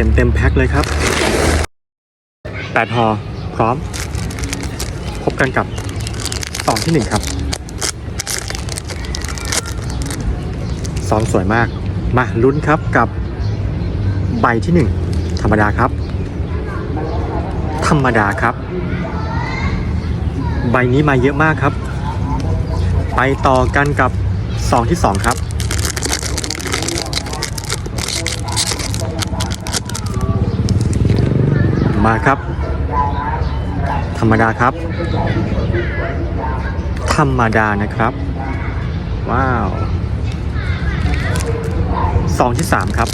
เต็มเต็มแพ็คเลยครับแปดห่อพร้อม พบกันกับซองที่หนึ่งครับซองสวยมาก มาลุ้นครับกับใบที่หนึ่งธรรมดาครับ ธรรมดาครับ ใบนี้มาเยอะมากครับ ไปต่อกันกับซองที่สองครับ มาครับ ธรรมดาครับ ธรรมดานะครับ ว้าวซองที่สามครับ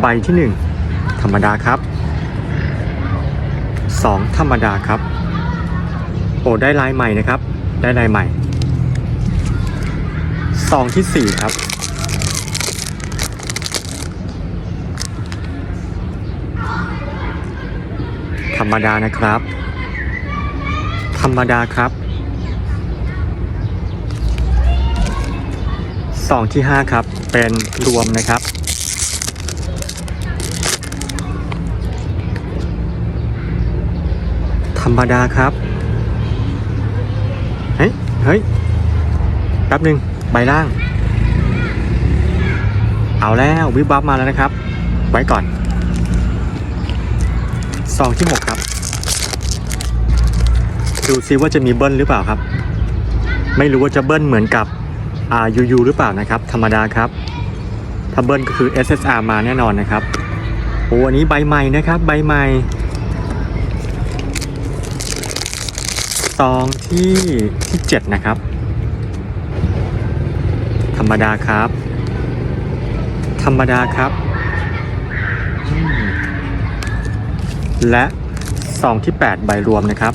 ใบที่หนึ่งธรรมดาครับสองธรรมดาครับ โอ้ได้ลายใหม่นะครับ ได้ลายใหม่ ซองที่สี่ครับ ธรรมดานะครับ ธรรมดาครับ ซองที่ห้าครับ เป็นรวมนะครับธรรมดาครับ เฮ้ย เฮ้ย แป๊บหนึ่ง ใบล่าง เอาแล้ววิบวับมาแล้วนะครับ ไว้ก่อนซองที่6ครับ ดูซิว่าจะมีเบิ้ลหรือเปล่าครับ ไม่รู้ว่าจะเบิ้ลเหมือนกับอ่ายูยูหรือเปล่านะครับ ธรรมดาครับถ้าเบิ้ลก็คือ SSR มาแน่นอนนะครับโอ้อันนี้ใบใหม่นะครับ ใบใหม่ซองที่ที่ 7 นะครับ ธรรมดาครับ ธรรมดาครับ และซองที่ 8 ใบรวมนะครับ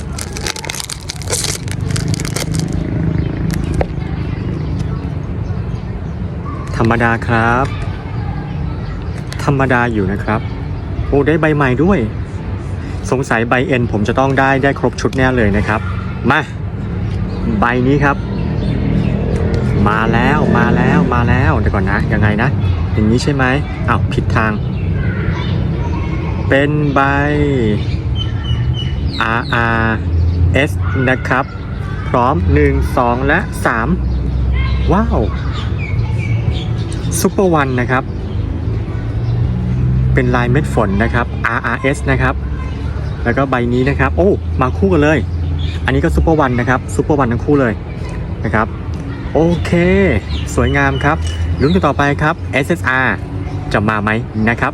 ธรรมดาครับ ธรรมดาอยู่นะครับ โอ้ได้ใบใหม่ด้วย สงสัยใบเอ็นผมจะต้องได้ได้ครบชุดแน่เลยนะครับ มา ใบนี้ครับ มาแล้วมาแล้วมาแล้วเดี๋ยวก่อนนะยังไงนะ อย่างนี้ใช่ไหมอ้าวผิดทาง เป็นใบ R R S นะครับ พร้อม 1 2 และ 3 ว้าวซุปเปอร์วันนะครับ เป็นลายเม็ดฝนนะครับ R R S นะครับ แล้วก็ใบนี้นะครับ โอ้ มาคู่กันเลย อันนี้ก็ซุปเปอร์วันนะครับซุปเปอร์วันทั้งคู่เลยนะครับ โอเค สวยงามครับลุ้นกันต่อไปครับ SSR จะมาไหมนะครับ